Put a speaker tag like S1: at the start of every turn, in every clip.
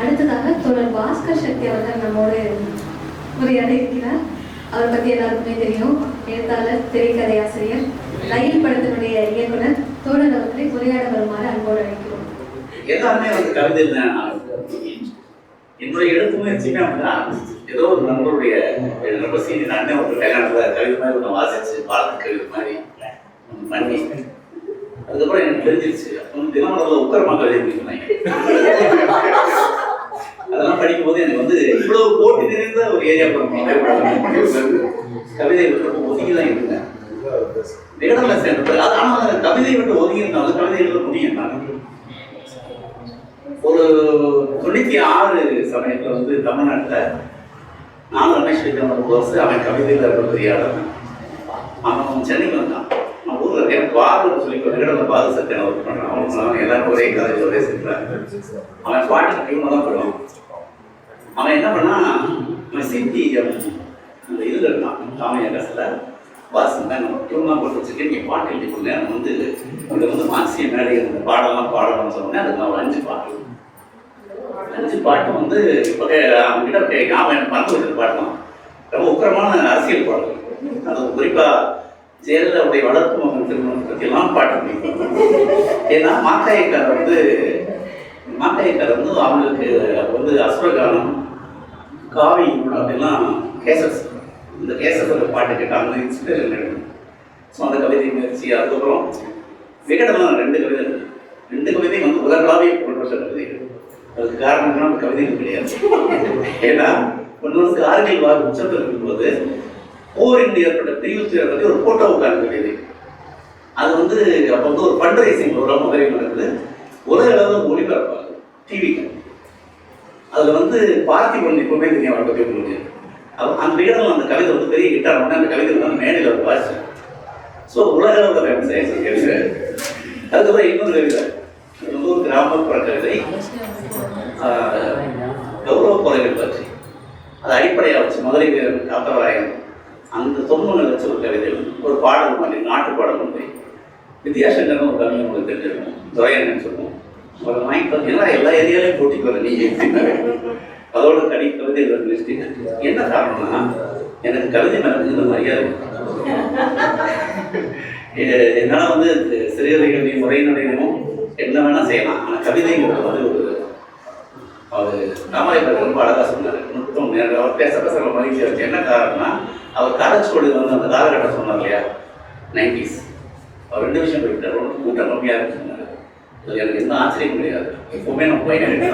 S1: அடுத்ததாக தோழர் பாஸ்கர் சக்தி அவர்கள் நம்மோடு உரையாட இருக்கிறார் அவரை பற்றி எல்லாருக்குமே தெரியும். எழுத்தாளர் திரைக்கதை ஆசிரியர் ரயில் படத்தினுடைய இயக்குனர் தோழர் அவர்களை உரையாட வருமாறு அன்போடு அழைக்கிறோம்.
S2: எல்லாருமே வந்து கவிதை என்னுடைய எழுத்து முயற்சியுமே அப்படிதான். ஏதோ ஒரு நண்பருடைய ரொம்ப சீனியர் அண்ணன் ஒரு கல்யாணத்தில் கவிதை மாதிரி ஒன்று வாசிச்சு வாழ்த்து கவிதை மாதிரி பண்ணி. அதுக்கப்புறம் எனக்கு தெரிஞ்சிருச்சு. அப்போ வந்து தினமலரில் உக்கரமா கவிதை படிக்கிறாங்க அதெல்லாம் படிக்கும்போது எனக்கு வந்து இவ்வளவு போட்டி நிறைந்த ஒரு ஏரியா கவிதை விட்டு ஒதுங்கி தான் இருந்தேன் விகடனில் சேர்ந்தது அது ஆனால் அந்த கவிதை விட்டு ஒதுங்கி இருந்தாலும் கவிதை எழுத முடியும். நான் ஒரு தொண்ணூத்தி ஆறு சமயத்துல வந்து தமிழ்நாட்டுல நான் ரமேஷ் விக்ரமன் கோர்ஸ் அவன் கவிதையில ரொம்ப பெரிய ஆளு அவன் சென்னைக்கு வந்தான். நான் ஊர்ல இருக்கேன். பாரு சொல்லி விகடன பாரு சத்தியம் ஒர்க் பண்றான் அவன் எல்லாரும் ஒரே கதை ஒரே சேர்க்கிறாங்க அவன் பாட்டு டியூனா தான் போடுவான். அவன் என்ன பண்ணான் அவன் சித்தி அந்த இதில் இருக்கான் காமைய கசில் வாசன் தான் போட்டு வச்சுருக்கேன் நீ பாட்டு எழுதி கொடுங்க. வந்து இங்க வந்து மாசிய மேடை இருந்த பாடலாம் பாடலாம்னு சொன்னேன் அதுக்கு நான் ஒரு அஞ்சு பாட்டு. அஞ்சு பாட்டு வந்து இப்போ அவங்ககிட்ட கிட்ட எனக்கு மறந்து வச்சிருக்க பாட்டுலாம் ரொம்ப உக்கிரமான அரசியல் பாடல். அது குறிப்பாக ஜெயலலிதாவுடைய வளர்ப்பு மகன் திருமணம் பற்றியெல்லாம் பாட்டு. ஏன்னா மாக்காயக்கார் வந்து மாக்காயக்கார் வந்து அவங்களுக்கு வந்து அசுரகானம் காவி அப்படிலாம் கேசஸ் இந்த கேசஸோட பாட்டு கேட்டு அந்த இன்ஸ்பிரேஷன் கிடைக்கும். ஸோ அந்த கவிதை முயற்சி அதுக்கப்புறம் விகடமான ரெண்டு கவிதை ரெண்டு கவிதையும் வந்து உலகளாவே புகழ்பெற்ற கவிதைகள். அதுக்கு காரணம் என்னன்னா அந்த கவிதைகள் கிடையாது. ஏன்னா ஒன்று கார்கில் வார் உச்சத்தில் இருக்கும்போது போரின் ஏற்பட்ட பிரிவு பற்றி ஒரு போட்டோவுக்கான கவிதை. அது வந்து அப்போ வந்து ஒரு ஃபண்ட் ரைசிங் ப்ரோக்ராம் முதலில் நடக்குது. உலக அளவில் ஒளிபரப்பாங்க டிவிக்கு அதில் வந்து பார்த்திபன் எப்பவுமே தெரியும் அவரை பற்றி உங்களுக்கு அவ- அந்த இடத்துல அந்த கவிதை வந்து பெரிய கிட்டார் வந்து அந்த கவிதை வந்து மேடையில் அவர் வாசிச்சார் ஸோ உலக அளவில் ஃபேமஸ் ஆயிடுச்சு கவிதை அதுக்கப்புறம் இன்னொரு கவிதை. அது வந்து ஒரு கிராமப்புற கவிதை. கௌரவ குறைகள் பற்றி. அது அடிப்படையாக வச்சு மதுரை வீரன் காத்தவராயன் அந்த தொன்மனை வச்சு ஒரு கவிதை ஒரு பாடல் மாதிரி நாட்டு பாடல் மாதிரி. வித்யாசங்கர்னு ஒரு கவிஞர் உங்களுக்கு தெரிஞ்சிருக்கும். துரையன்னு சொல்லுவோம். அவரை வாங்கி பார்த்தீங்கன்னா எல்லா ஏரியாலையும் போட்டிக்கு வர நீங்க எப்படின்னாவே அதோட கடி கவிதை லிஸ்ட் என்ன காரணம்னா எனக்கு கவிதை மேலே இந்த மரியாதை இது என்னால் வந்து சிறுகதைகள் முறையினுடையமும் என்ன வேணா செய்யலாம். ஆனால் கவிதைங்கிறது வந்து ஒரு அவர் ராமாயணத்தில் ரொம்ப அழகாக சொன்னார். நுட்பம் அவர் பேச பேச ரொம்ப மகிழ்ச்சியாக இருக்கு. என்ன காரணம்னா அவர் காலச்சுவடி வந்து அந்த காலகட்டம் சொன்னார் இல்லையா? நைன்டிஸ் அவர் ரெண்டு விஷயம் போயிட்டார். ஒன்று கூட்டம் கம்மியாக இருக்கு அது எனக்கு எந்த ஆச்சரியம் கிடையாது. எப்பவுமே நம்ம மைனாரிட்டி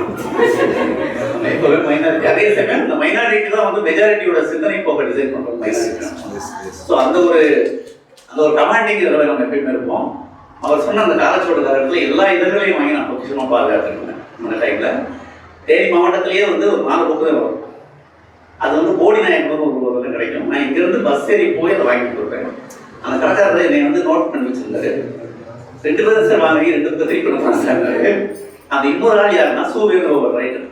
S2: நம்ம எப்பவுமே மைனாரிட்டி அதே சமயம் இந்த மைனாரிட்டி தான் வந்து மெஜாரிட்டியோட சிந்தனை போக டிசைன் பண்ணுறோம் மைனாரிட்டி ஸோ அந்த ஒரு அந்த ஒரு கமாண்டிங் இதில் நம்ம எப்பயுமே இருப்போம். அவர் சொன்ன அந்த காலச்சோட காலத்தில் எல்லா இதழ்களையும் வாங்கி நான் பொக்கிஷமாக பாதுகாத்துருந்தேன் அந்த டைமில் தேனி மாவட்டத்திலேயே வந்து ஒரு நாலு புக்கு தான் வரும். அது வந்து போடி நாயகம் ஒரு கிடைக்கும். நான் இங்கிருந்து பஸ் ஏறி போய் அதை வாங்கிட்டு கொடுப்பேன் அந்த கடைக்காரர் என்னை வந்து நோட் பண்ணி வச்சிருந்தாரு. ரெண்டு பேரும் சார் வாங்கி ரெண்டு பேரும் திருப்பி கொடுத்தாரு அந்த இன்னொரு ஆள் யாருன்னா சூரியன் ஓவர் ரைட்டர்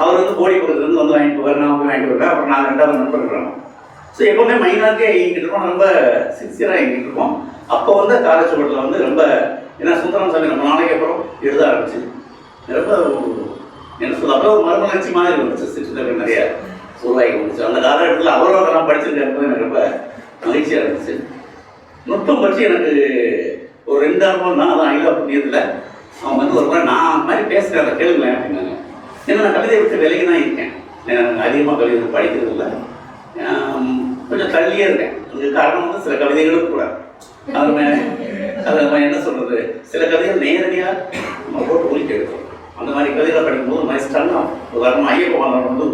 S2: அவர் வந்து போடி பக்கத்துலேருந்து வந்து வாங்கிட்டு போவார் நான் போய் வாங்கிட்டு வருவேன். அப்புறம் நான் ரெண்டாவது நண்பர் இருக்கிறோம். ஸோ எப்பவுமே மைனாக்கே இயங்கிட்டு இருக்கோம். ரொம்ப சின்சியராக இயங்கிட்டு இருக்கோம். அப்போ வந்து காலேஜ் காலச்சுவட்டில் வந்து ரொம்ப ஏன்னா சுந்தரம் சாமி ரொம்ப நாளைக்கு அப்புறம் எழுத ஆரம்பிச்சு ரொம்ப என்ன சொல்ல அப்புறம் ஒரு மறுமலர்ச்சி மாதிரி இருந்துச்சு சிற்றுலகம் நிறைய உருவாகி வந்துச்சு. அந்த காலகட்டத்தில் அவரோட நான் படிச்சிருக்கிறது எனக்கு ரொம்ப மகிழ்ச்சியாக இருந்துச்சு. நுட்பம் பற்றி எனக்கு ஒரு ரெண்டு அனுபவம் நான் அதான் ஐலா புண்ணியத்தில் அவங்க வந்து ஒரு முறை நான் அந்த மாதிரி பேசுகிறேன் அதை கேளுங்களேன் அப்படின்னாங்க. ஏன்னா நான் கவிதை விட்டு விலகி தான் இருக்கேன். நான் அதிகமாக கவிதை படிக்கிறது இல்லை. கொஞ்சம் தள்ளியே இருக்கேன். அதுக்கு காரணம் வந்து சில கவிதைகளும் கூட. அது அது நம்ம என்ன சொல்கிறது சில கவிதைகள் நேரடியாக நம்ம போட்டு ஒலிக்க எடுக்கும். அந்த மாதிரி கவிதைகளை படிக்கும்போது ஒரு மாதிரி ஸ்டன்னா வந்து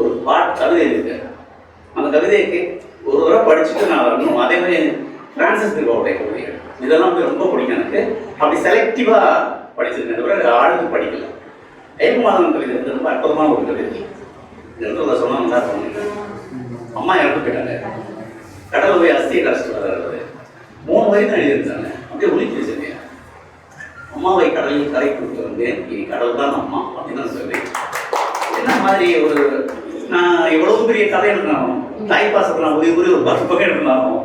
S2: ஒரு பாட்டு கவிதை இருக்கு அந்த கவிதைக்கு ஒரு தடவை படிச்சுட்டு நான் வரணும். அதே மாதிரி பிரான்சிஸ் திருவாவுடைய கவிதைகள் இதெல்லாம் வந்து ரொம்ப பிடிக்கும் எனக்கு. அப்படி செலக்டிவாக படிச்சிருக்கேன். தவிர ஆழ்ந்து படிக்கல. ஐயப்பமாதவன் கவிதை வந்து ரொம்ப அற்புதமான ஒரு கவிதை இந்த அதை சொன்னா தான் இருக்கும் அம்மா இறந்து போயிட்டாங்க. கடல் போய் அஸ்தியை கரைச்சிட்டு வர்றாரு மூணு வரி தான் எழுதியிருந்தாங்க. அப்படியே ஒழிச்சு வச்சிருக்கேன் அம்மாவை கடலில் கரை கொடுத்து வந்தேன். இனி கடவுள் தான் அம்மா அப்படின்னு நான் சொல்லுவேன் என்ன மாதிரி ஒரு நான் எவ்வளவு பெரிய கதை எழுதினாலும் தாய் பாசத்தில் நான் உதவி ஒரு பஸ் பக்கம் எழுதினாலும்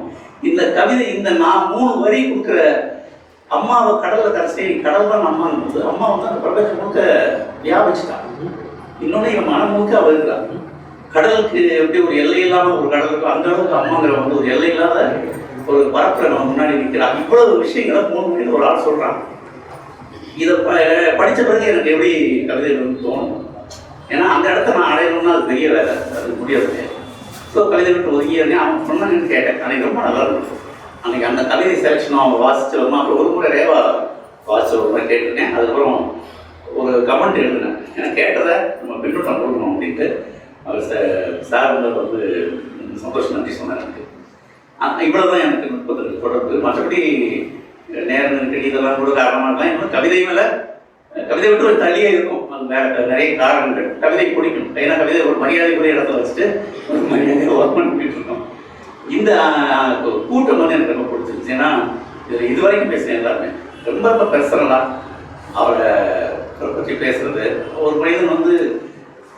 S2: இந்த கவிதை இந்த நான் மூணு வரி கொடுக்குற அம்மாவை கடல்ல கடைசி கடல் தான் அம்மா போது அம்மா வந்து அந்த பிரபஞ்சம் முழுக்க வியாபிச்சுட்டாங்க இன்னொன்னு என் மனம் முழுக்க அவ கடலுக்கு எப்படி ஒரு எல்லை இல்லாத ஒரு கடலுக்கு அந்த அளவுக்கு அம்மாங்கிற வந்து ஒரு எல்லை இல்லாத ஒரு பரப்புரை நம்ம முன்னாடி நிற்கிறான் இவ்வளவு விஷயங்களை மூணு மணி ஒரு ஆள் சொல்றான். இதை ப- பிறகு எனக்கு எப்படி கவிதை தோணும்? ஏன்னா அந்த இடத்த நான் அடையணும்னா அது பெரிய வேலை அது முடியாது ஸோ கவிதை விட்டு ஒதுங்கியிருந்தேன் அவன் சொன்னாங்கன்னு கேட்டேன். அன்னைக்கு ரொம்ப நல்லா இருக்கும். அன்னைக்கு அந்த கவிதை செலெக்ஷனும் அவன் வாசிச்சு அப்புறம் ஒரு முறை ரேவா வாசிச்சு ஒரு முறை கேட்டிருக்கேன். அதுக்கப்புறம் ஒரு கமெண்ட் எழுதினேன். ஏன்னா கேட்டதை நம்ம பின்னூட்டம் கொடுக்கணும் அப்படின்ட்டு அவர் சார் வந்து வந்து சந்தோஷம் நன்றி சொன்னார் எனக்கு. இவ்வளோ தான் எனக்கு நுட்பத்திற்கு தொடர்பு. மற்றபடி நேரம் நெருக்கடி இதெல்லாம் கூட காரணமாக இருக்கலாம். இன்னும் கவிதை மேலே கவிதை விட்டு ஒரு தள்ளியே இருக்கும். வேற நிறைய காரணங்கள். கவிதை பிடிக்கும் ஏன்னா கவிதை ஒரு மரியாதைக்குரிய இடத்துல வச்சுட்டு ஒரு மரியாதையை ஒர்க் பண்ணிட்டு இருக்கோம். இந்த கூட்டம் வந்து எனக்கு ரொம்ப பிடிச்சிருச்சு ஏன்னா இது இதுவரைக்கும் வரைக்கும் எல்லாருமே. ரொம்ப ரொம்ப பர்சனலா அவரை பற்றி பேசுறது. ஒரு மனிதன் வந்து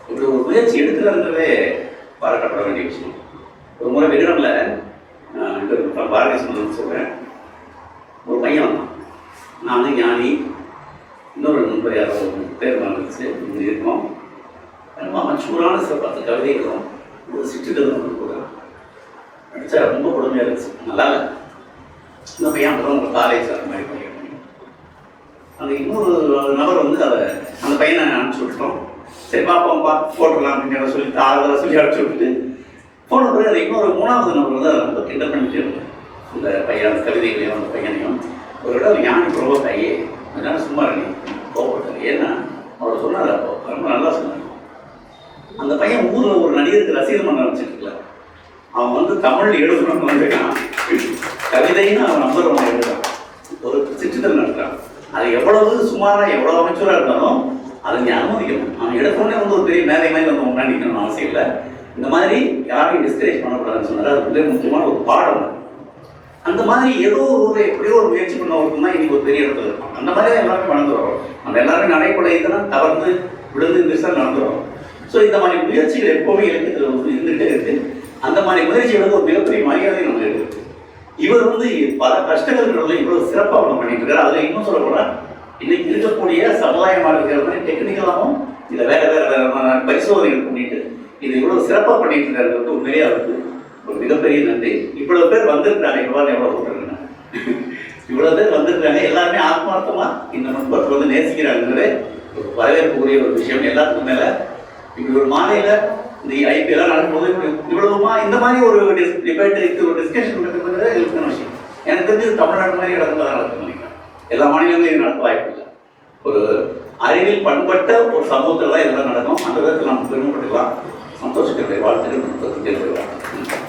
S2: இப்படி ஒரு முயற்சி எடுக்கிறாருன்றதே பாராட்டப்பட வேண்டிய விஷயம். ஒரு முறை வெளிநாட்டில் பாரதி சொன்னதுன்னு சொல்கிறேன் ஒரு பையன் வந்தான். நான் ஞானி இன்னொரு நண்பர் யாரோ ஒரு பேர் வந்துச்சு இங்கே இருக்கோம். ரொம்ப மச்சூரான சில பத்து கவிதைகளும் ஒரு சிற்றுக்கதை வந்து கூட படித்தா ரொம்ப கொடுமையாக இருந்துச்சு. நல்லா இந்த பையன் அப்புறம் உங்கள் காலேஜ் அந்த மாதிரி பையன் அந்த இன்னொரு நபர் வந்து அதை அந்த பையனை அனுப்பிச்சி விட்டுட்டோம். சரி பாப்பாப்பா போட்டுடலாம் அப்படின்னு சொல்லி ஆறுதலாக சொல்லி அனுப்பிச்சி விட்டுட்டு போன பிறகு இன்னொரு மூணாவது நபர் வந்து அதை ரொம்ப கிண்டல் பண்ணிட்டு இருந்தேன் அந்த பையன் அந்த கவிதைகளையும் அந்த பையனையும். ஒரு இடம் ஞானி ப்ரோவோக் கையே அதனால சும்மா நீ கோவப்பட்டார் ஏன்னா அவர் சொன்னார் அப்போ ரொம்ப நல்லா சொன்னார் அந்த பையன் கவிதைக்கு ரசிகர் மன்றம் வச்சுருக்கல அவன் வந்து தமிழ் எழுதணும்னு வந்துட்டான் கவிதைன்னு அவன் நம்பர் அவன் எழுதுறான். ஒரு சிற்றிதழ் நடத்துறான். அது எவ்வளவு சுமாராக எவ்வளவு அமைச்சராக இருந்தாலும் அதை நீ அனுமதிக்கணும். அவன் எடுத்தோடனே வந்து ஒரு பெரிய மேதை மாதிரி வந்து முன்னாடி நிற்கணும்னு அவசியம் இல்லை. இந்த மாதிரி யாரையும் டிஸ்கரேஜ் பண்ணக்கூடாதுன்னு சொன்னார். அது மிக முக்கியமான ஒரு பாடம் அந்த மாதிரி ஏதோ ஒரு எப்படியோ ஒரு முயற்சி பண்ண ஒருத்தன் தான் இன்னைக்கு ஒரு பெரிய இடத்துல இருக்கும் அந்த மாதிரி தான் எல்லாருமே வளர்ந்து வரோம். நம்ம எல்லாருமே நடைமுறை இதெல்லாம் தவறுந்து விழுந்து இந்த நடந்துடும் ஸோ இந்த மாதிரி முயற்சிகள் எப்போவுமே இலக்கியத்தில் வந்து இருந்துகிட்டே இருக்கு. அந்த மாதிரி முயற்சிகளுக்கு ஒரு மிகப்பெரிய மரியாதை நம்ம இருக்கு. இவர் வந்து பல கஷ்டங்கள் இவ்வளவு சிறப்பாக ஒன்று பண்ணிட்டு இருக்காரு. அதில் இன்னும் சொல்ல போனா இன்னைக்கு இருக்கக்கூடிய சமுதாயமாக இருக்கிற மாதிரி டெக்னிக்கலாகவும் இதை வேற வேற வேற பரிசோதனைகள் பண்ணிட்டு இது இவ்வளவு சிறப்பாக பண்ணிட்டு இருக்காரு உண்மையிலேயே அவருக்கு ஒரு மிகப்பெரிய நன்றி. இவ்வளவு பேர் வந்திருக்காங்க இவ்வளவு எவ்வளவு கூட்டுறாங்க இவ்வளவு பேர் வந்திருக்காங்க எல்லாருமே ஆத்மார்த்தமா இந்த நண்பர்கள் வந்து நேசிக்கிறாங்கிறது ஒரு வரவேற்புக்குரிய ஒரு விஷயம். எல்லாத்துக்கும் மேல இப்படி ஒரு மாலையில இந்த ஐபிஎல்லாம் நடக்கும்போது இவ்வளவுமா இந்த மாதிரி ஒரு டிபேட் இது ஒரு டிஸ்கஷன் நடக்குதுங்கிறது எழுப்பான விஷயம் எனக்கு தெரிஞ்சு தமிழ்நாடு மாதிரி இடத்துல தான் நடக்கும் நினைக்கிறேன் எல்லா மாநிலங்களும் இது நடக்க வாய்ப்பு இல்லை. ஒரு அறிவில் பண்பட்ட ஒரு சமூகத்தில் தான் இதெல்லாம் நடக்கும். அந்த விதத்தில் நம்ம பெருமைப்பட்டுக்கலாம். சந்தோஷத்தை வாழ்த்துக்கள்.